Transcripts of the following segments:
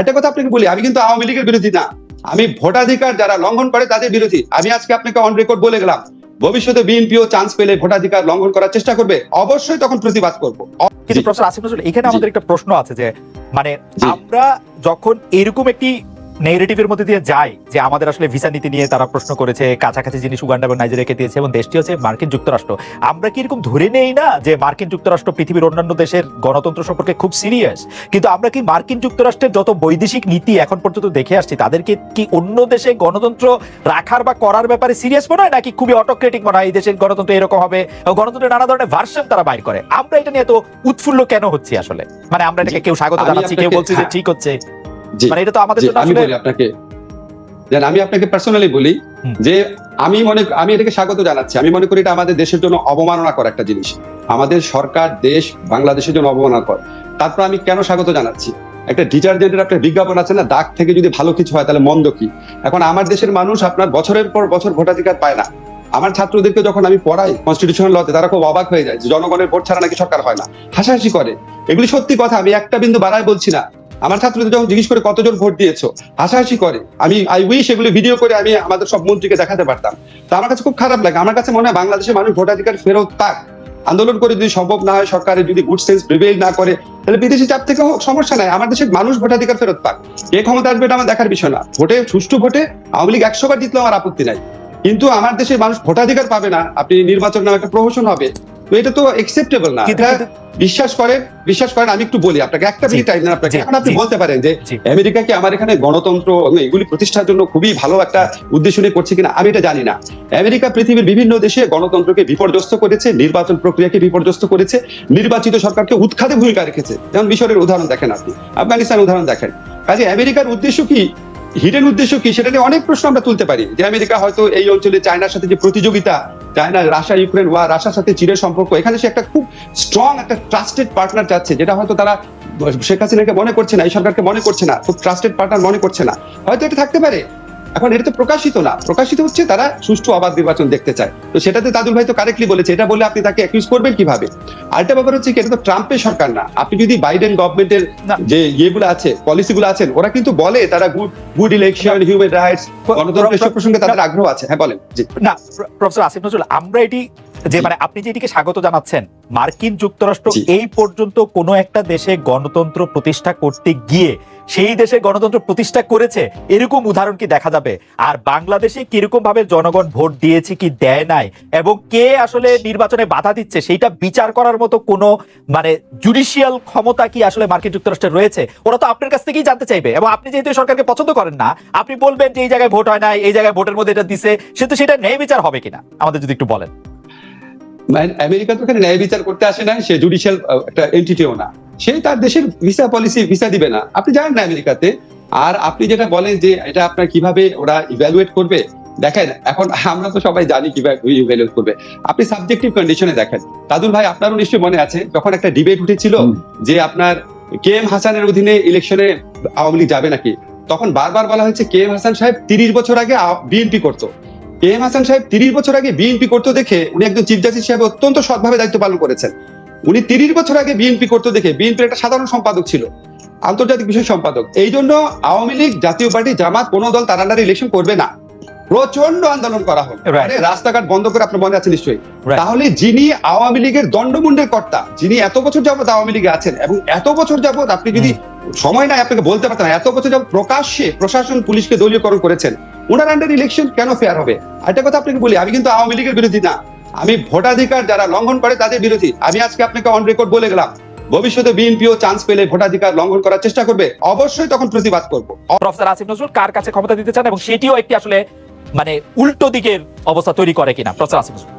একটা কথা আপনাকে বলি আমি কিন্তু আওয়ামী লীগের বিরোধী না। আমি ভোটাধিকার যারা লঙ্ঘন করে তাদের বিরোধী। আমি আজকে আপনাকে অন রেকর্ড বলে গেলাম ভবিষ্যতে বিএনপিও চান্স পেলে ভোটাধিকার লঙ্ঘন করার চেষ্টা করবে। অবশ্যই তখন প্রতিবাদ করব। কিছু প্রশ্ন আছে এখানে আমাদের একটা প্রশ্ন আছে যে মানে আমরা যখন এরকম একটি নেগেটিভের মধ্যে দিয়ে যাই যে আমাদের আসলে ভিসা নীতি নিয়ে তারা প্রশ্ন করেছে কাছাকাছি জিনিস উগান্ডা এবং নাইজেরিয়াকে দিয়েছে এবং দেশটি হচ্ছে মার্কিন যুক্তরাষ্ট্র। আমরা কি এরকম ধরে নেই না যে মার্কিন যুক্তরাষ্ট্র পৃথিবীর অন্যান্য দেশের গণতন্ত্র সম্পর্কে খুব সিরিয়াস কিন্তু আমরা কি মার্কিন যুক্তরাষ্ট্রের যত বৈদেশিক নীতি এখন পর্যন্ত দেখে আসছি তাদেরকে কি অন্য দেশে গণতন্ত্র রাখার বা করার ব্যাপারে সিরিয়াস মনে হয় নাকি খুবই অটোক্রেটিক মনে হয় এই দেশের গণতন্ত্র এরকম হবে গণতন্ত্রের নানা ধরনের ভার্সন তারা বাইর করে? আমরা এটা নিয়ে এত উৎফুল্ল কেন হচ্ছি আসলে? মানে আমরা এটাকে কেউ স্বাগত জানাচ্ছি কেউ বলছি যে। ঠিক হচ্ছে। মানে এটা তো আমাদের জন্য আমি বলি আপনাকে। দেন আমি আপনাকে পার্সোনালি বলি যে আমি মনে আমি এটাকে স্বাগত জানাচ্ছি। আমি মনে করি এটা আমাদের দেশের জন্য একটা জিনিস। আমাদের সরকার দেশ বাংলাদেশের জন্য তারপর আমি কেন স্বাগত জানাচ্ছি? একটা ডিটারজেন্টের একটা বিজ্ঞাপন আছে না? দাগ থেকে যদি ভালো কিছু হয় তাহলে মন্দ কি? এখন আমার দেশের মানুষ আপনার বছরের পর বছর ভোটাধিকার পায় না। আমার ছাত্রদেরকে যখন আমি পড়াই কনস্টিটিউশনাল লতে তারা খুব অবাক হয়ে যায় যে জনগণের ভোট ছাড়া নাকি সরকার হয় না। হাসাহাসি করে। এগুলি সত্যি কথা আমি একটা বিন্দু বাড়ায় বলছি না। আমার ছাত্রদের যখন জিজ্ঞেস করে কতজন ভোট দিয়েছ? হাসাহাসি করে। আমি আই উইশ এগুলো ভিডিও করে আমি আমাদের সব মন্ত্রীকে দেখাতে পারতাম। তো আমার কাছে খুব খারাপ লাগে। আমার কাছে মনে হয় বাংলাদেশের মানুষ ভোটাধিকার ফেরত পাক আন্দোলন করে যদি সম্ভব না হয় সরকারের যদি গুড সেন্স প্রিভেল না করে, তাহলে বিদেশি চাপ থেকে হোক, সমস্যা নাই। আমার দেশের মানুষ ভোটাধিকার ফেরত পাক। কে ক্ষমতা আসবে এটা আমার দেখার বিষয় না। ভোটে, সুষ্ঠু ভোটে আওয়ামী লীগ একশো বার জিতলেও আমার আপত্তি নাই। কিন্তু আমার দেশের মানুষ ভোটাধিকার পাবে না। আপনি নির্বাচন নামে একটা প্রহসন হবে। তো এটা তো একসেপ্টেবল না। এটা বিশ্বাস করেন বিশ্বাস করেন আমি একটু বলি আপনাকে একটা মিনিট টাইম আপনাকে। এখন আপনি বলতে পারেন যে। আমেরিকা কি আমার এখানে গণতন্ত্র এগুলি প্রতিষ্ঠার জন্য খুবই ভালো একটা উদ্দেশ্য নিয়ে করছে কিনা আমি এটা জানি না। আমেরিকা পৃথিবীর বিভিন্ন দেশে গণতন্ত্রকে বিপর্যস্ত করেছে নির্বাচন প্রক্রিয়াকে বিপর্যস্ত করেছে নির্বাচিত সরকারকে উৎখাতে ভূমিকা রেখেছে। যেমন মিশরের উদাহরণ দেখেন আপনি আফগানিস্তানের উদাহরণ দেখেন। কাজে আমেরিকার উদ্দেশ্য কি? হিডেন উদ্দেশ্য কি? সেটা নিয়ে অনেক প্রশ্ন আমরা তুলতে পারি। যে আমেরিকা হয়তো এই অঞ্চলে চায়নার সাথে যে প্রতিযোগিতা চায়না, রাশিয়া, ইউক্রেন ওয়া রাশিয়ার সাথে চীনের সম্পর্ক। এখানে সে একটা খুব স্ট্রং একটা ট্রাস্টেড পার্টনার চাচ্ছে, যেটা হয়তো তারা শেখ হাসিনাকে মনে করছে না, এই সরকারকে মনে করছে না, খুব ট্রাস্টেড পার্টনার মনে করছে না। হয়তো এটা থাকতে পারে এখন এটা তো প্রকাশিত না। প্রকাশিত হচ্ছে তারা সুষ্ঠু অবাধ নির্বাচন দেখতে চায়। তো সেটাতে দাদুল ভাই তো কারেক্টলি বলেছে এটা বলে আপনি তাকে অ্যাকিউজ করবেন কীভাবে? আরেকটা ব্যাপার হচ্ছে কি এটা তো ট্রাম্পের সরকার না। আপনি যদি বাইডেন গভর্নমেন্টের। যে ইয়েগুলো আছে পলিসিগুলো আছেন ওরা কিন্তু বলে তারা good good election human rights গণতন্ত্র এসব প্রসঙ্গে তাদের আগ্রহ আছে। হ্যাঁ বলেন। জি। না প্রফেসর আসিফ নজরুল আমরা এটি যে মানে আপনি যে এটিকে স্বাগত জানাচ্ছেন মার্কিন যুক্তরাষ্ট্র এই পর্যন্ত কোনো একটা দেশে গণতন্ত্র প্রতিষ্ঠা করতে গিয়ে সেই দেশে গণতন্ত্র প্রতিষ্ঠা করেছে, এরকম উদাহরণ কি দেখা যাবে? আর বাংলাদেশে কীরকম ভাবে জনগণ ভোট দিয়েছে কি দেয় নাই? এবং কে আসলে নির্বাচনে বাধা দিচ্ছে, সেইটা বিচার করার মতো কোনো মানে জুডিশিয়াল ক্ষমতা কি আসলে মার্কিন যুক্তরাষ্ট্রে রয়েছে? ওরা তো আপনার কাছ থেকেই জানতে চাইবে। এবং আপনি যেহেতু সরকারকে পছন্দ করেন না, আপনি বলবেন যে এই জায়গায় ভোট হয় না এই জায়গায় ভোটের মধ্যে এটা দিছে, সে তো সেটা ন্যায় বিচার হবে কিনা? আমাদের যদি একটু বলেন। মানে আমেরিকা তো এখানে ন্যায় বিচার করতে আসে না সে জুডিশিয়াল একটা এন্টিটিও না। সে তার দেশের ভিসা পলিসি ভিসা দিবে না। আপনি জানেন না আমেরিকাতে। আর আপনি যেটা বলেন যে এটা আপনার কীভাবে ওরা ইভ্যালুয়েট করবে দেখেন এখন আমরা তো সবাই জানি কীভাবে ইভ্যালুয়েট করবে। আপনি সাবজেক্টিভ কন্ডিশনে দেখেন। তাদুল ভাই আপনারও নিশ্চয়ই মনে আছে যখন একটা ডিবেট উঠেছিল যে আপনার কে এম হাসানের অধীনে ইলেকশনে আওয়ামী লীগ যাবে নাকি তখন বারবার বলা হয়েছে কে এম হাসান সাহেব তিরিশ বছর আগে বিএনপি করতো। কে এম হাসান সাহেব তিরিশ বছর আগে বিএনপি করতো দেখে উনি একজন চিফ জাস্টিস হিসেবে অত্যন্ত সৎভাবে দায়িত্ব পালন করেছেন। উনি তিরিশ বছর আগে বিএনপি করতো দেখে বিএনপির একটা সাধারণ সম্পাদক ছিল আন্তর্জাতিক বিষয় সম্পাদক। এই জন্য আওয়ামী লীগ জাতীয় পার্টি জামাত কোনো দল তার আন্ডারে ইলেকশন করবে না। প্রচণ্ড আন্দোলন করা হলো। রাস্তাঘাট বন্ধ করে আপনার মনে আছে নিশ্চয়ই। তাহলে যিনি আওয়ামী লীগের দণ্ডমুন্ডের কর্তা যিনি এত বছর যাবৎ আওয়ামী লীগে আছেন এবং এত বছর যাবৎ আপনি যদি সময় নাই আপনাকে বলতে পারতেন এত বছর যাবত প্রকাশ্যে প্রশাসন পুলিশকে দলীয়করণ করেছেন ওনার আন্ডার ইলেকশন কেন ফেয়ার হবে? একটা কথা আপনাকে বলি আমি কিন্তু আওয়ামী লীগের বিরোধী না। আমি ভোটাধিকার যারা লঙ্ঘন করে তাদের বিরোধী আমি আজকে আপনাকে অন রেকর্ড বলে গেলাম। ভবিষ্যতে বিএনপিও চান্স পেলে ভোটাধিকার লঙ্ঘন করার চেষ্টা করবে। অবশ্যই তখন প্রতিবাদ করব। প্রফেসর আসিফ নজরুল কার কাছে ক্ষমতা দিতে চান এবং সেটিও একটি আসলে মানে উল্টো দিকের অবস্থা তৈরি করে কিনা? প্রফেসর আসিফ নজরুল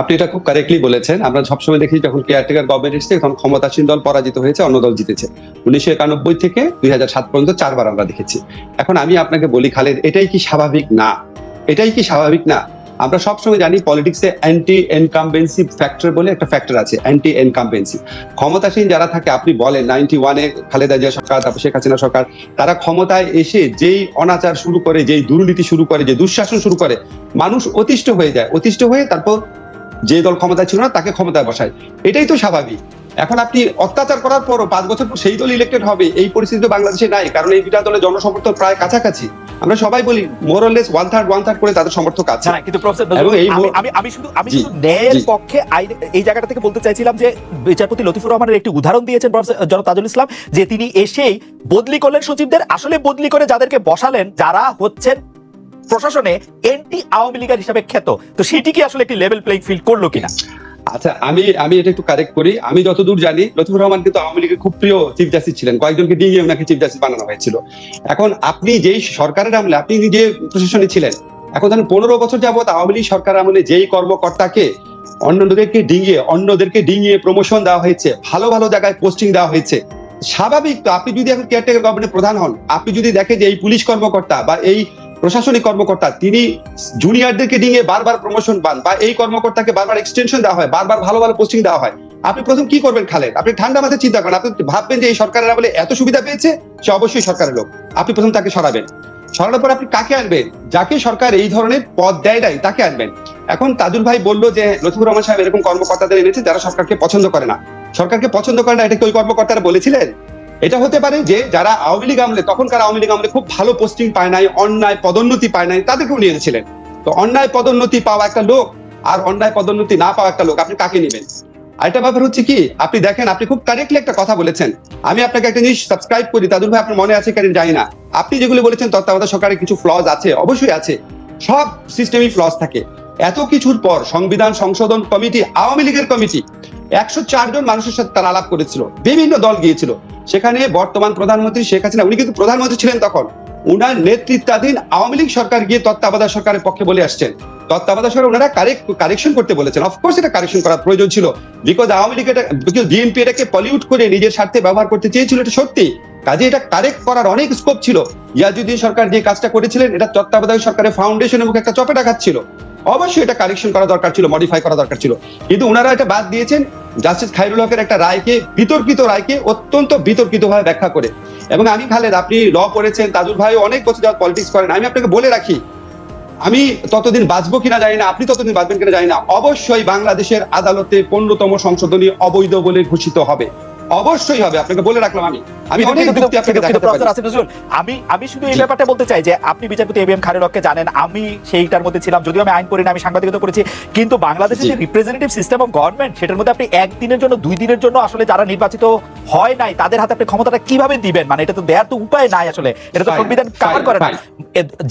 আপনি এটা খুব কারেক্টলি বলেছেন। আমরা সবসময় দেখি যখন কেয়ারটেকার গভর্নমেন্ট এসেছে তখন ক্ষমতাসীন দল পরাজিত হয়েছে অন্য দল জিতেছে। উনিশশো একানব্বই থেকে দুই সাত পর্যন্ত চারবার আমরা দেখেছি। এখন আমি আপনাকে বলি খালেদ এটাই কি স্বাভাবিক না? এটাই কি স্বাভাবিক না? আমরা সবসময় জানি পলিটিক্সে অ্যান্টি এনকামবেন্সি ফ্যাক্টর বলে একটা ফ্যাক্টর আছে অ্যান্টি এনকামবেন্সি ক্ষমতাসীন যারা থাকে, আপনি বলেন নাইনটি ওয়ানে খালেদা জিয়া সরকার, তারপর শেখ হাসিনা সরকার, তারা ক্ষমতায় এসে যেই অনাচার শুরু করে, যেই দুর্নীতি শুরু করে, যে দুঃশাসন শুরু করে, মানুষ অতিষ্ঠ হয়ে যায়। অতিষ্ঠ হয়ে তারপর যে দল ক্ষমতায় ছিল না, তাকে ক্ষমতায় বসায়। এটাই তো স্বাভাবিক। এখন আপনি অত্যাচার করার পরও পাঁচ বছর পর সেই দল ইলেক্টেড হবে এই পরিস্থিতি বাংলাদেশে নাই কারণ এই দুটা দলের জনসমর্থন প্রায় কাছাকাছি। আমরা সবাই বলি more or less one third one third করে তাদের সমর্থক আছে। না, কিন্তু প্রফেসর আমি আমি আমি শুধু আমি শুধু ন্যায়ের পক্ষে এই জায়গাটা থেকে বলতে চাইছিলাম যে বিচারপতি লতিফুর রহমানের একটি উদাহরণ দিয়েছেন প্রফেসর জনাব তাজুল ইসলাম যে তিনি এসেই বদলি করলেন সচিবদের আসলে বদলি করে যাদেরকে বসালেন যারা হচ্ছেন প্রশাসনে এন্টি আওয়ামী লীগের হিসাবে খ্যাত। তো সেটি কি আসলে একটি লেভেল প্লেইং ফিল্ড করল কিনা? আচ্ছা আমি আমি এটা একটু কারেক্ট করি। আমি যতদূর জানি, লতিফুর রহমান কিন্তু আওয়ামী লীগের খুব প্রিয় চিফ জাস্টিস ছিলেন। কয়েকজনকে দিয়ে ওনাকে চিফ জাস্টিস বানানো হয়েছিল। এখন আপনি যেই সরকারের আমলে, আপনি নিজে প্রশাসনে ছিলেন, এখন ধরেন পনেরো বছর যাবত আওয়ামী লীগ সরকার আমলে যেই কর্মকর্তাকে, অন্যদেরকে ডিঙিয়ে অন্যদেরকে ডিঙিয়ে প্রমোশন দেওয়া হয়েছে, ভালো ভালো জায়গায় পোস্টিং দেওয়া হয়েছে, স্বাভাবিক তো আপনি যদি এখন কেয়ারটেকার গভর্নমেন্টের প্রধান হন, আপনি যদি দেখেন যে এই পুলিশ কর্মকর্তা বা এই প্রশাসনিক কর্মকর্তা, তিনি জুনিয়রদেরকে দিয়ে বারবার প্রমোশন পান বা এই কর্মকর্তাকে বারবার এক্সটেনশন দেওয়া হয়, বারবার ভালো ভালো পোস্টিং দেওয়া হয়। আপনি প্রথম কি করবেন খালেদ? আপনি ঠান্ডা মাথায় চিন্তা করেন। আপনি ভাববেন যে এই সরকারের আমলে এত সুবিধা পেয়েছে, সে অবশ্যই সরকারের লোক। আপনি প্রথম তাকে সরাবেন। সরানোর পর আপনি কাকে আনবেন? যাকে সরকার এই ধরনের পদ দেয় নাই, তাকে আনবেন। এখন তাজুল ভাই বলল যে, লতিফুর রহমান সাহেব এরকম কর্মকর্তাদের এনেছে যারা সরকারকে পছন্দ করে না। সরকারকে পছন্দ করে না, এটা কি ওই কর্মকর্তারা বলেছিলেন? এটা হতে পারে যে যারা আওয়ামী লীগ আমলে, তখনকার আওয়ামী লীগ আমলে খুব ভালো পোস্টিং পায় নাই, অন্যায় পদোন্নতি পায় নাই, তাদেরকেও নিয়ে এনেছিলেন তো অন্যায় পদোন্নতি পাওয়া একটা লোক আর অন্যায় পদোন্নতি না পাওয়া একটা লোক, আপনি কাকে নেবেন? আরেকটা ব্যাপার হচ্ছে কি, আপনি দেখেন, আপনি খুব কারেক্টলি একটা কথা বলেছেন। আমি আপনাকে একটা জিনিস সাবস্ক্রাইব করি, তাদুল ভাই আপনার মনে আছে কেন জানি না। আপনি যেগুলো বলেছেন তত্ত্বাবধায়ক সরকারের কিছু ফ্লজ আছে, অবশ্যই আছে। সব সিস্টেমই ফ্লজ থাকে। এত কিছুর পর সংবিধান সংশোধন কমিটি, আওয়ামী লীগের কমিটি একশো জন মানুষের সাথে তারা আলাপ করেছিল, বিভিন্ন দল গিয়েছিল। সেখানে বর্তমান প্রধানমন্ত্রী শেখ হাসিনা, উনি কিন্তু প্রধানমন্ত্রী ছিলেন তখন। উনার নেতৃত্বাধীন আওয়ামী লীগ সরকার গিয়ে তত্ত্বাবধায়ক সরকারের পক্ষে বলে আসছেন। তত্ত্বাবধায়ক সরকার ওনারা কারেকশন করতে বলেছেন। অফকোর্স এটা কারেকশন করার প্রয়োজন ছিল। বিকজ আওয়ামী লীগ এটা বিএনপি এটাকে পলিউট করে নিজের স্বার্থে ব্যবহার করতে চেয়েছিল, এটা সত্যি। কাজে এটা কারেক্ট করার অনেক স্কোপ ছিল। ইয়াজুদ্দিন সরকার যে কাজটা করেছিলেন, এটা তত্ত্বাবধায়ক সরকারের ফাউন্ডেশন এবং একটা চপেটা খাচ্ছিল অবশ্যই এটা কারেকশন করা দরকার ছিল মডিফাই করা দরকার ছিল। কিন্তু ওনারা এটা বাদ দিয়েছেন জাস্টিস খাইরুল হকের একটা রায়কে, বিতর্কিত রায়কে অত্যন্ত বিতর্কিত ভাবে ব্যাখ্যা করে। এবং আমি, খালেদ, আপনি ল পড়েছেন, তাজুল ভাই অনেক বছর যাওয়ার পলিটিক্স করেন, আমি আপনাকে বলে রাখি, আমি ততদিন বাঁচবো কিনা জানি না, আপনি ততদিন বাঁচবেন কিনা জানি না, অবশ্যই বাংলাদেশের আদালতে পনেরোতম সংশোধনী অবৈধ বলে ঘোষিত হবে। অবশ্যই হবে আপনাকে বলে রাখলাম আমি। আমি অনেক যুক্তি আপনাকে দেখাতে পারি। আমি আমি শুধু এই ব্যাপারটা বলতে চাই যে আপনি বিচারপতি এম খালেদ হককে জানেন আমি সেইটার মধ্যে ছিলাম যদিও আমি আইন পড়ি না আমি সাংবাদিকতা করেছি। কিন্তু বাংলাদেশের যে রিপ্রেজেন্টেটিভ সিস্টেম অফ গভর্নমেন্ট সেটার মধ্যে আপনি একদিনের জন্য দুই দিনের জন্য আসলে যারা নির্বাচিত হয় নাই তাদের হাতে আপনি ক্ষমতাটা কীভাবে দিবেন? মানে এটা তো দেওয়ার তো উপায় নাই আসলে। এটা তো সংবিধান কভার করে না.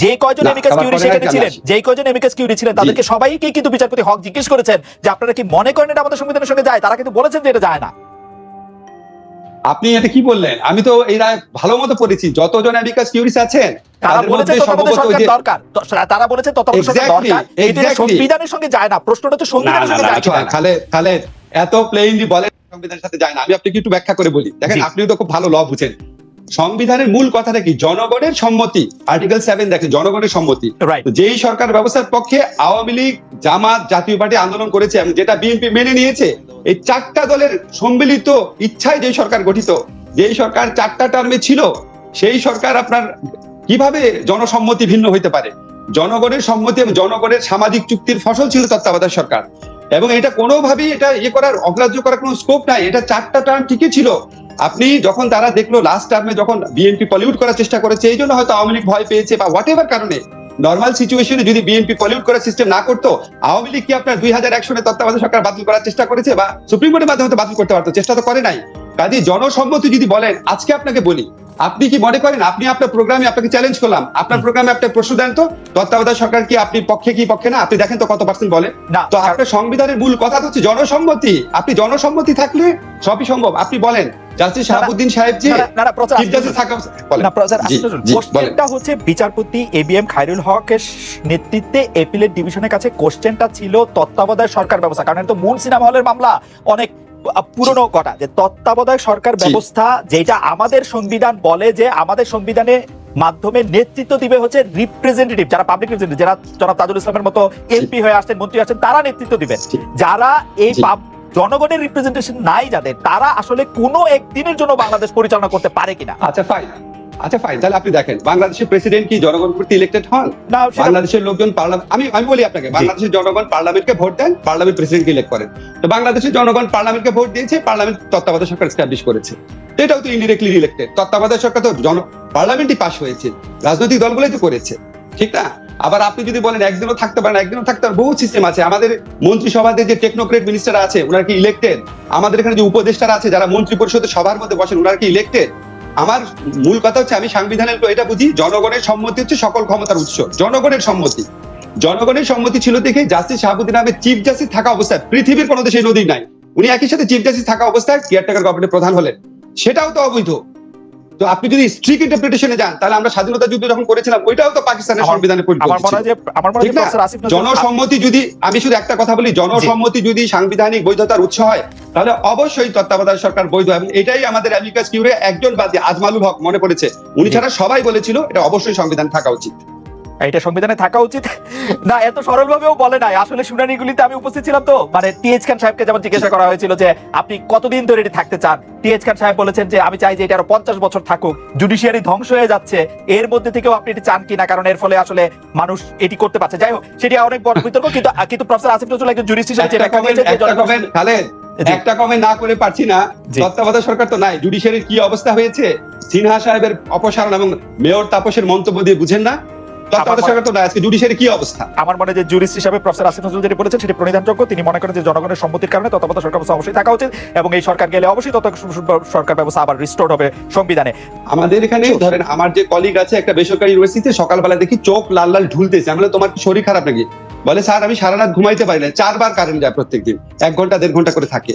যে কয়জন এমিকাস কিউরি সেখানে ছিলেন যে কয়জন এমিকাস কিউরি ছিলেন তাদেরকে সবাইকে কিন্তু বিচারপতি হক জিজ্ঞেস করেছেন যে আপনারা কি মনে করেন এটা আমাদের সংবিধানের সঙ্গে যায়? তারা কিন্তু বলেছেন যে এটা যায় না। আপনি এটা কি বললেন? আমি তো এই রায় ভালো মতো পড়েছি। যতজন অ্যাবিকাস কিউরিস আছেন তারা বলেছে তত্ত্বাবধায়ক দরকার। তারা বলেছে তত্ত্বাবধায়ক দরকার। এটা সংবিধানের সঙ্গে যায় না। প্রশ্নটা তো সংবিধানের সঙ্গে যায় না। তাহলে তাহলে এত প্লেইনলি বলেন সংবিধানের সাথে যায় না। আমি আপনাকে একটু ব্যাখ্যা করে বলি। দেখেন। আপনিও তো খুব ভালো ল বুঝেন। সংবিধানের মূল কথাটা কি? জনগণের সম্মতি। আর্টিকেল সেভেন দেখেন জনগণের সম্মতি। যেই সরকার ব্যবস্থার পক্ষে আওয়ামী লীগ জামাত জাতীয় পার্টি আন্দোলন করেছে এবং যেটা বিএনপি মেনে নিয়েছে এই চারটা দলের সম্মিলিত ইচ্ছায় যে সরকার গঠিত যেই সরকার চারটা টার্মে ছিল সেই সরকার আপনার কীভাবে জনসম্মতি ভিন্ন হইতে পারে? জনগণের সম্মতি এবং জনগণের সামাজিক চুক্তির ফসল ছিল তত্ত্বাবধায়ক সরকার। এবং এটা কোনোভাবেই এটা ইয়ে করার অগ্রাহ্য করার কোনো স্কোপ নাই। এটা চারটা টার্ম ঠিকই ছিল। আপনি যখন তারা দেখল লাস্ট টার্মে যখন বিএনপি পলিউট করার চেষ্টা করেছে, এই জন্য হয়তো আওয়ামী লীগ ভয় পেয়েছে বা হোয়াট এভার কারণে নর্মাল সিচুয়েশনে যদি বিএনপি পলিউট করার সিস্টেম না করতো, আওয়ামী লীগ কি আপনার দুই হাজার এক সনে তত্ত্বাবধায়ক সরকার বাতিল করার চেষ্টা করেছে বা সুপ্রিম কোর্টের মাধ্যমে বাতিল করতে পারতো? চেষ্টা তো করে নাই। কাজে জনসম্মতি যদি বলেন আজকে আপনাকে বলি আপনি কি মনে করেন আপনি আপনার প্রোগ্রামে আপনাকে চ্যালেঞ্জ করলাম আপনার প্রোগ্রামে আপনার প্রশ্ন দেন তো? তত্ত্বাবধায়ক সরকার কি আপনি পক্ষে কি পক্ষে না? আপনি দেখেন তো কত পার্সেন্ট বলে। তো আপনার সংবিধানের মূল কথা হচ্ছে জনসম্মতি। আপনি জনসম্মতি থাকলে সবই সম্ভব। আপনি বলেন জাস্টিস শাহাবুদ্দিন সাহেব যে কোশ্চেনটা হচ্ছে বিচারপতি খায়রুল হকের নেতৃত্বে এপিলেট ডিভিশনের কাছে কোশ্চেনটা ছিল তত্ত্বাবধায়ক সরকার ব্যবস্থা। কারণ এটা তো মূল সিনেমা হলের মামলা। অনেক পুরনো কথা যে তত্ত্বাবধায়ক সরকার ব্যবস্থা যেটা আমাদের সংবিধান বলে যে আমাদের সংবিধানে মাধ্যমে নেতৃত্ব দিবে হচ্ছে রিপ্রেজেন্টেটিভ যারা পাবলিক রিপ্রেজেন্টেটিভ যারা জনাব তাজুল ইসলামের মতো এমপি হয়ে আসছেন মন্ত্রী আসছেন তারা নেতৃত্ব দিবেন যারা এই জনগণের রিপ্রেজেন্টেশন নাই যাদের তারা আসলে কোনো একদিনের জন্য বাংলাদেশ পরিচালনা করতে পারে কিনা। আচ্ছা ফাইন আচ্ছা ফাইন তাহলে আপনি দেখেন বাংলাদেশের প্রেসিডেন্ট কি জনগণ প্রতি ইলেক্টেড হন? বাংলাদেশের লোকজন পার্লামেন্ট আমি আমি বলি আপনাকে বাংলাদেশের জনগণ পার্লামেন্টকে ভোট দেন পার্লামেন্ট প্রেসিডেন্টকে ইলেক্ট করেন। তো বাংলাদেশের জনগণ পার্লামেন্টকে ভোট দিয়েছে পার্লামেন্ট তত্ত্বাবধায়ক সরকার এস্টাবলিশ করেছে। তো এটাও তো ইনডিরেক্টলি ইলেক্টেড তত্ত্বাবধায়ক সরকার তো জন পার্লামেন্টই পাস হয়েছে। রাজনৈতিক দলগুলোই তো করেছে। ঠিক না? আবার আপনি যদি বলেন একদিনও থাকতে পারেন একদিনও থাকতে পারেন বহু সিস্টেম আছে। আমাদের মন্ত্রিসভাতে যে টেকনোক্রেট মিনিস্টার আছে ওনারা কি ইলেক্টেড আমাদের এখানে যে উপদেষ্টারা আছে যারা মন্ত্রী পরিষদের সবার মধ্যে বসেন ওনারা কি ইলেক্টেড আমার মূল কথা হচ্ছে আমি সাংবিধানের এটা বুঝি, জনগণের সম্মতি হচ্ছে সকল ক্ষমতার উৎস। জনগণের সম্মতি। জনগণের সম্মতি ছিল দেখে justice Shahabuddin Ahmed chief justice থাকা অবস্থায় পৃথিবীর কোনো দেশে নদী নাই। উনি একই সাথে চিফ জাস্টিস থাকা অবস্থায় কেয়ারটেকার গভর্নমেন্টের প্রধান হলেন। সেটাও তো অবৈধ। তো আপনি যদি স্ট্রিক ইন্টারপ্রিটেশনে যান তাহলে আমরা স্বাধীনতা যুদ্ধ যখন করেছিলাম ওইটাও তো পাকিস্তানের সংবিধানে জনসম্মতি যদি আমি শুধু একটা কথা বলি জনসম্মতি যদি সাংবিধানিক বৈধতার উৎস হয় তাহলে অবশ্যই তত্ত্বাবধায়ক সরকার বৈধ এবং এটাই আমাদের অ্যামিকাস কিউরে একজন বাদী আজমালুল হক মনে করেছে উনি ছাড়া সবাই বলেছিল এটা অবশ্যই সংবিধান থাকা উচিত। এটা সংবিধানে থাকা উচিত? না এত সরল ভাবেও বলে নাই। আসলে শুনানিগুলিতে আমি উপস্থিত ছিলাম তো। মানে টিএইচ খান সাহেবকে যেমন জিজ্ঞাসা করা হয়েছিল যে আপনি কতদিন ধরে এটি থাকতে চান? টিএইচ খান সাহেব বলেছেন যে আমি চাই যে এটা আরও পঞ্চাশ বছর থাকুক। জুডিশিয়ারি ধ্বংস হয়ে যাচ্ছে। এর মধ্যে থেকেও আপনি এটি চান কিনা? কারণ এর ফলে আসলে মানুষ এটি করতে পারছে। যাই হোক সেটি অনেক বড় বিতর্ক কিন্তু কিন্তু প্রফেসর আসিফ নজরুল একজন জুরিস্ট হিসেবে যে একটা কমেন্ট একটা জনগণ- কমেন্ট একটা কমেন্ট না করে পারছি না। তত্ত্বাবধায়ক সরকার তো নাই। জুডিশিয়ারির কি অবস্থা হয়েছে? সিনহা সাহেবের অপসারণ এবং মেয়র তাপসের মন্তব্য দিয়ে বুঝেন না। তত্ত্বাবধায়ক সরকার তো আজকে জুডিশিয়ারি কি অবস্থা? আমার মনে যে জুরিস্ট হিসাবে প্রফেসর আসিফ নজরুল যেটি বলেছেন সেটি প্রণিধানযোগ্য। তিনি মনে করেন যে জনগণের সম্মতির কারণে তত্ত্বাবধায়ক সরকার ব্যবস্থা অবশ্যই থাকা উচিত এবং এই সরকার গেলে অবশ্যই তত্ত্বাবধায়ক সরকার ব্যবস্থা আবার রিস্টোর হবে সংবিধানে। আমাদের এখানে ধরেন আমার যে কলিগ আছে একটা বেসরকারি ইউনিভার্সিটিতে সকালবেলা দেখি চোখ লাল লাল ঢুলতেছে। আমি তোমার শরীর খারাপ নাকি? বলে স্যার আমি সারা রাত ঘুমাইতে পারি না। চারবার কারেন্ট যায় প্রত্যেকদিন। এক ঘণ্টা দেড় ঘণ্টা করে থাকে।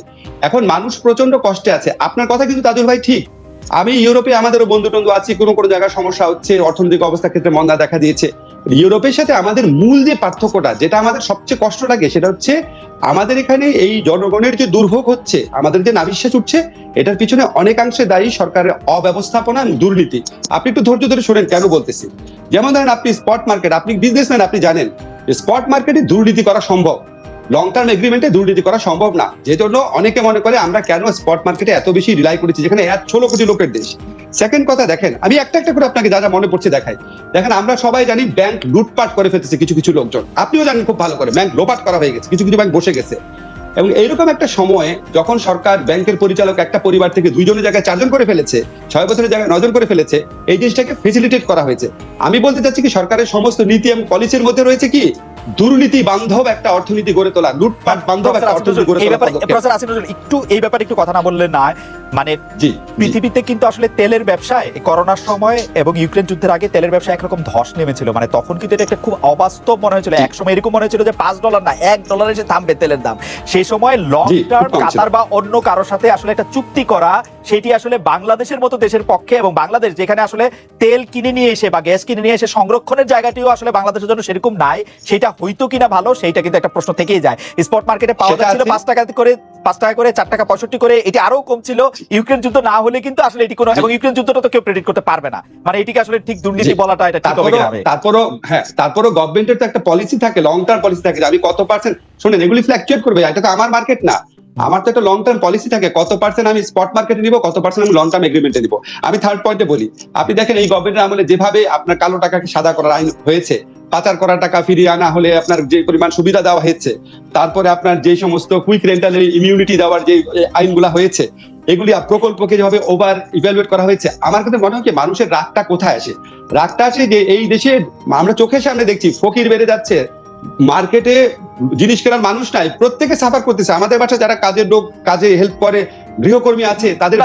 এখন মানুষ প্রচণ্ড কষ্টে আছে। আপনার কথা কিন্তু তাজুল ভাই ঠিক। আমি ইউরোপে আমাদেরও বন্ধু টন্ধু আছি, কোনো কোনো জায়গায় সমস্যা হচ্ছে, অর্থনৈতিক অবস্থার ক্ষেত্রে মন্দা দেখা দিয়েছে। ইউরোপের সাথে আমাদের মূল যে পার্থক্যটা, যেটা আমাদের সবচেয়ে কষ্ট লাগে, সেটা হচ্ছে আমাদের এখানে এই জনগণের যে দুর্ভোগ হচ্ছে, আমাদের যে নাবিশ্বাস উঠছে, এটার পিছনে অনেকাংশে দায়ী সরকারের অব্যবস্থাপনা দুর্নীতি। আপনি একটু ধৈর্য ধরে শোনেন কেন বলতেছি। যেমন ধরেন আপনি স্পট মার্কেট আপনি বিজনেসম্যান আপনি জানেন স্পট মার্কেটে দুর্নীতি করা সম্ভব। লং টার্ম এগ্রিমেন্টে দুর্নীতি করা সম্ভব না। যে জন্য অনেকে মনে করে আমরা কেন স্পট মার্কেটে এত বেশি রিলাই করেছি, যেখানে এক ষোলো কোটি লোকের দেশ। সেকেন্ড কথা দেখেন, আমি একটা একটা করে আপনাকে যা যা মনে পড়ছে দেখাই। দেখেন, আমরা সবাই জানি ব্যাংক লুটপাট করে ফেলতেছে কিছু কিছু লোকজন। আপনিও জানেন খুব ভালো করে ব্যাংক লোপাট করা হয়ে গেছে, কিছু কিছু ব্যাংক বসে গেছে। এবং এইরকম একটা সময়ে যখন সরকার ব্যাংকের পরিচালক একটা পরিবার থেকে দুইজনের জায়গায় চারজন করে ফেলেছে, ছয় বছরের জায়গায় নজন করে ফেলেছে, এই জিনিসটাকে ফেসিলিটেট করা হয়েছে। আমি বলতে চাচ্ছি কি, সরকারের সমস্ত নীতি এবং পলিসির মধ্যে রয়েছে কি? দুর্নীতি বান্ধব একটা অর্থনীতি গড়ে তোলা লুটপাট বান্ধব একটা অর্থনীতি গড়ে তোলা প্রফেসর আসিফ নজরুল একটু এই ব্যাপারে একটু কথা না বললে না মানে। পৃথিবীতে কিন্তু আসলে তেলের ব্যবসায় করোনার সময় এবং ইউক্রেন যুদ্ধের আগে তেলের ব্যবসায় একরকম ধস নেমেছিল। মানে তখন কিন্তু এটা একটা খুব অবাস্তব মনে হয়েছিল। এক সময় এরকম মনে হয়েছিল যে পাঁচ ডলার না এক ডলারে এসে থামবে তেলের দাম। সেই সময় লং টার্ম কাতার বা অন্য কারোর সাথে আসলে একটা চুক্তি করা সেটি আসলে বাংলাদেশের মতো দেশের পক্ষে এবং বাংলাদেশ যেখানে আসলে তেল কিনে নিয়ে এসে বা গ্যাস কিনে নিয়ে এসে সংরক্ষণের জায়গাটিও আসলে বাংলাদেশের জন্য সেরকম নাই। সেটা হইতো কিনা ভালো সেইটা কিন্তু একটা প্রশ্ন থেকেই যায়। স্পট মার্কেটে পাওয়া যাচ্ছিল পাঁচ টাকা করে পাঁচ টাকা করে চার টাকা পঁয়ষট্টি করে এটি আরও কম ছিল ইউক্রেন যুদ্ধ না হলে কিন্তু আসলে এটি কোনো এবং ইউক্রেন যুদ্ধটা তো কেউ প্রেডিক্ট করতে পারবে না। মানে এটিকে আসলে ঠিক দুর্নীতি। বলাটা এটা ঠিক হবে তারপরও তারপরও হ্যাঁ তারপরও গভর্নমেন্টের তো একটা পলিসি থাকে লং টার্ম পলিসি থাকে আমি কত পার্সেন্ট শোনেন এগুলি ফ্ল্যাকচুয়েট করবে এটা তো আমার মার্কেট না। আমার তো একটা লং টার্ম পলিসি থাকে কত পার্সেন্ট আমি স্পট মার্কেটে নিব কত পার্সেন্ট আমি লং টার্ম এগ্রিমেন্টে নিব। আমি থার্ড পয়েন্টে বলি আপনি দেখেন এই গভর্নমেন্টের আমলে যেভাবে আপনার কালো টাকাকে সাদা করার আইন হয়েছে পাচার করা টাকা ফিরিয়ে আনা হলে আপনার যে পরিমাণ সুবিধা দেওয়া হয়েছে, তারপরে আপনার যে সমস্ত কুইক রেন্টালের ইমিউনিটি দেওয়ার যে আইনগুলা হয়েছে, এগুলি প্রকল্পকে যেভাবে ওভার ইভ্যালুয়েট করা হয়েছে, আমার কাছে মনে হয় মানুষের রাগটা কোথায় আসে? রাগটা আছে যে এই দেশে আমরা চোখের সামনে দেখছি, ফকির বেড়ে যাচ্ছে মার্কেটে জিনিস কেনার মানুষ নাই, প্রত্যেকে সাফার করতেছে। আমাদের বাসায় যারা কাজের লোক, কাজে হেল্প করে, গৃহকর্মী আছে, তাদের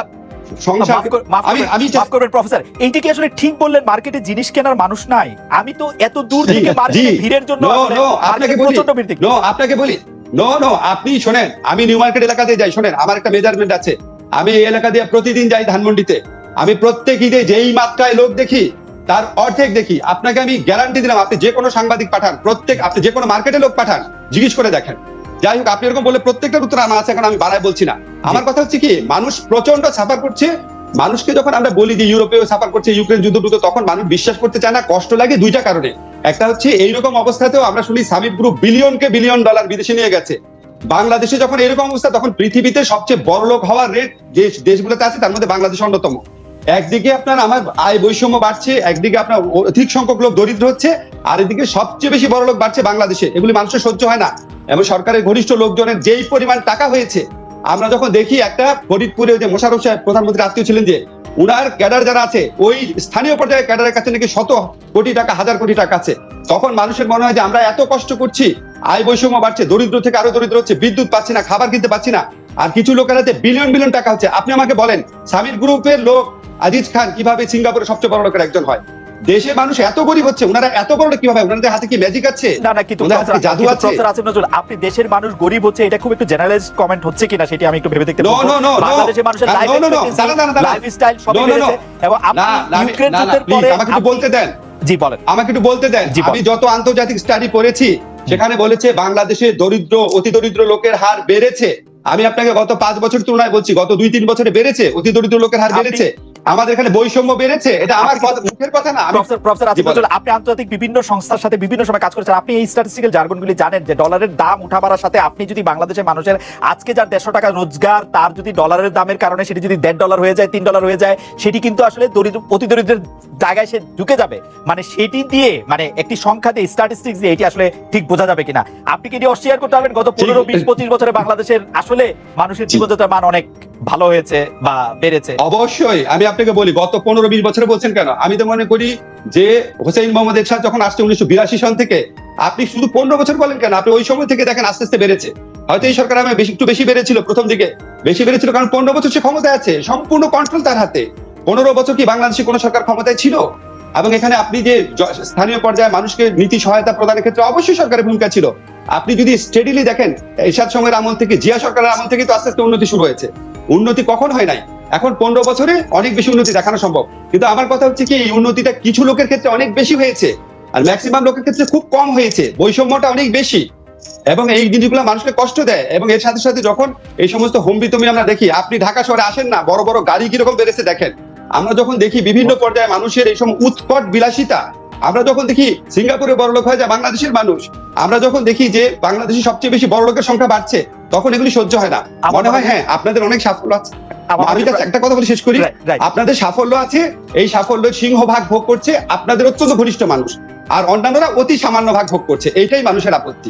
সংসার আমি আমি মাফ করবেন প্রফেসর। এইটা কি আসলে ঠিক বললেন? মার্কেটে জিনিস কেনার মানুষ নাই। আমি তো এত দূর থেকে মার্কেটে ভিড়ের জন্য No, আসলে no, আপনাকে বলি। প্রচণ্ড ভিড় দেখি। নো আপনাকে বলি। নো নো আপনি শোনেন আমি নিউ মার্কেট এলাকাতে যাই। শোনেন আমার একটা মেজারমেন্ট আছে। আমি এই এলাকা দিয়ে প্রতিদিন যাই ধানমন্ডিতে। আমি প্রত্যেক ঈদে যেই মাত্রায় লোক দেখি তার অর্ধেক দেখি। আপনাকে আমি গ্যারান্টি দিলাম আপনি যে কোনো সাংবাদিক পাঠান প্রত্যেক আপনি যে কোনো মার্কেটে লোক পাঠান জিজ্ঞেস করে দেখেন। যাই হোক আপনি এরকম বলে প্রত্যেকটার উত্তর আমার আছে এখন আমি বাড়ায় বলছি না। আমার কথা হচ্ছে কি, মানুষ প্রচণ্ড সাফার করছে। মানুষকে যখন আমরা বলি যে ইউরোপেও সাফার করছে, ইউক্রেন যুদ্ধ টুদ্ধ, তখন মানুষ বিশ্বাস করতে চায় না, কষ্ট লাগে দুইটা কারণে। একটা হচ্ছে এইরকম অবস্থাতেও আমরা শুনি সামিট গ্রুপ বিলিয়নকে বিলিয়ন ডলার বিদেশে নিয়ে গেছে। বাংলাদেশে যখন এরকম অবস্থা, তখন পৃথিবীতে সবচেয়ে বড় লোক হওয়ার রেট যে দেশগুলোতে আছে, তার মধ্যে বাংলাদেশ অন্যতম। একদিকে আপনার আমার আয় বৈষম্য বাড়ছে, একদিকে আপনার অধিক সংখ্যক লোক দরিদ্র হচ্ছে, আর এদিকে সবচেয়ে বেশি বড় লোক বাড়ছে বাংলাদেশে। এগুলি মানুষের সহ্য হয় না। এবং সরকারের ঘনিষ্ঠ লোকজনের যেই পরিমাণ টাকা হয়েছে আমরা যখন দেখি একটা ফরিদপুরে যে মোশারফ সাহেব প্রধানমন্ত্রী আত্মীয় ছিলেন যে, উনার ক্যাডার যারা আছে, ওই স্থানীয় পর্যায়ে ক্যাডারের কাছে নাকি শত কোটি টাকা, হাজার কোটি টাকা আছে। তখন মানুষের মনে হয় যে, আমরা এত কষ্ট করছি, আয় বৈষম্য বাড়ছে, দরিদ্র থেকে আরও দরিদ্র হচ্ছে, বিদ্যুৎ পাচ্ছি না, খাবার কিনতে পাচ্ছি না। আর কিছু লোকের হাতে বিলিয়ন বিলিয়ন টাকা হচ্ছে। আপনি আমাকে বলেন সামির গ্রুপের লোক আজিজ খান কীভাবে সিঙ্গাপুরের সবচেয়ে বড় লোকের একজন হয়? দেশে মানুষ এত গরিব হচ্ছে ওনারা এত বড় কীভাবে? ওনাদের হাতে কি ম্যাজিক আছে? না না কিন্তু জাদু আছে? প্রফেসর আসিফ নজরুল আপনি দেশের মানুষ গরিব হচ্ছে এটা খুব একটু জেনারেলাইজ কমেন্ট হচ্ছে কিনা সেটা আমি একটু ভেবে দেখতে no, no. বাংলাদেশের মানুষের লাইফ. লাইফস্টাইল সবই. বেড়েছে এবং আপনি না না ইউক্রেন না, না, যুদ্ধের পরে আমাকে একটু বলতে দেন। জি বলেন। আমাকে একটু বলতে দেন। আমি যত আন্তর্জাতিক স্টাডি পড়েছি সেখানে বলেছে বাংলাদেশে দরিদ্র অতি দরিদ্র লোকের হার বেড়েছে। আমি আপনাকে গত পাঁচ বছর তুলনায় বলছি গত দুই তিন বছরে বেড়েছে অতি দরিদ্র লোকের হার বেড়েছে। আমাদের এখানে বৈষম্য বেড়েছে এটা আমার মুখের কথা না প্রফেসর প্রফেসর আসিফ আপনি আন্তর্জাতিক বিভিন্ন সংস্থার সাথে বিভিন্ন সময় কাজ করেছেন। আপনি এই স্ট্যাটিস্টিক্যাল জার্গনগুলি জানেন যে ডলারের দাম উঠা বাড়ার সাথে আপনি যদি বাংলাদেশের মানুষের আজকে যার দেড়শো টাকা রোজগার তার যদি ডলারের দামের কারণে সেটি যদি দেড় ডলার হয়ে যায় তিন ডলার হয়ে যায় সেটি কিন্তু আসলে দরিদ্র অতি দরিদ্রের জায়গায় সে ঢুকে যাবে। মানে সেটি দিয়ে মানে একটি সংখ্যা দিয়ে স্ট্যাটিস্টিক্স দিয়ে এটি আসলে ঠিক বোঝা যাবে কিনা। আপনি কি এটি অস্বীকার করতে পারবেন? গত পনেরো বিশ পঁচিশ বছরে বাংলাদেশের আসলে মানুষের জীবনযাত্রার মান অনেক ভালো হয়েছে বা বেড়েছে? অবশ্যই, আমি আপনাকে বলি, গত পনেরো বিশ বছরে বলছেন কেন? আমি তো মনে করি যে হোসেন মোহাম্মদ এরশাদ যখন আসছে উনিশশো বিরাশি সন থেকে, আপনি শুধু পনেরো বছর বলেন কেন? আপনি ওই সময় থেকে দেখেন আস্তে আস্তে বেড়েছে। হয়তো এই সরকার আমি একটু বেশি বেড়েছিল প্রথম দিকে। বেশি বেড়েছিল কারণ পনেরো বছর সে ক্ষমতায় আছে, সম্পূর্ণ কন্ট্রোল তার হাতে। পনেরো বছর কি বাংলাদেশে কোনো সরকার ক্ষমতায় ছিল? এবং এখানে আপনি যে স্থানীয় পর্যায়ে মানুষকে নীতি সহায়তা প্রদানের ক্ষেত্রে অবশ্যই সরকারের ভূমিকা ছিল। আপনি যদি স্টেডিলি দেখেন, এরশাদ সময়ের আমল থেকে, জিয়া সরকারের আমল থেকে তো আস্তে আস্তে উন্নতি শুরু হয়েছে। উন্নতি কখন হয় নাই? এখন পনেরো বছরে অনেক বেশি উন্নতি দেখানো সম্ভব। কিন্তু আমার কথা হচ্ছে কি এই উন্নতিটা কিছু লোকের ক্ষেত্রে অনেক বেশি হয়েছে। আর ম্যাক্সিমাম লোকের ক্ষেত্রে খুব কম হয়েছে বৈষম্যটা অনেক বেশি। এবং এই জিনিসগুলো মানুষকে কষ্ট দেয়। এবং এর সাথে সাথে যখন এই সমস্ত হম্বি তুমি আমরা দেখি আপনি ঢাকা শহরে আসেন না বড় বড় গাড়ি কীরকম বেড়েছে দেখেন। আমরা যখন দেখি বিভিন্ন পর্যায়ে মানুষের এই সময় উৎকট বিলাসিতা আমরা যখন দেখি সিঙ্গাপুরে বড় লোক হয়ে যায় বাংলাদেশের মানুষ আমরা যখন দেখি যে বাংলাদেশে সবচেয়ে বেশি বড় লোকের সংখ্যা বাড়ছে তখন এগুলি সহ্য হয় না। মনে হয় হ্যাঁ আপনাদের অনেক সাফল্য আছে। আমি একটা কথা বলে শেষ করি. আপনাদের সাফল্য আছে এই সাফল্য সিংহভাগ ভোগ করছে আপনাদের অত্যন্ত ঘনিষ্ঠ মানুষ। আর অন্যান্যরা অতি সামান্য ভাগ ভোগ করছে এইটাই মানুষের আপত্তি।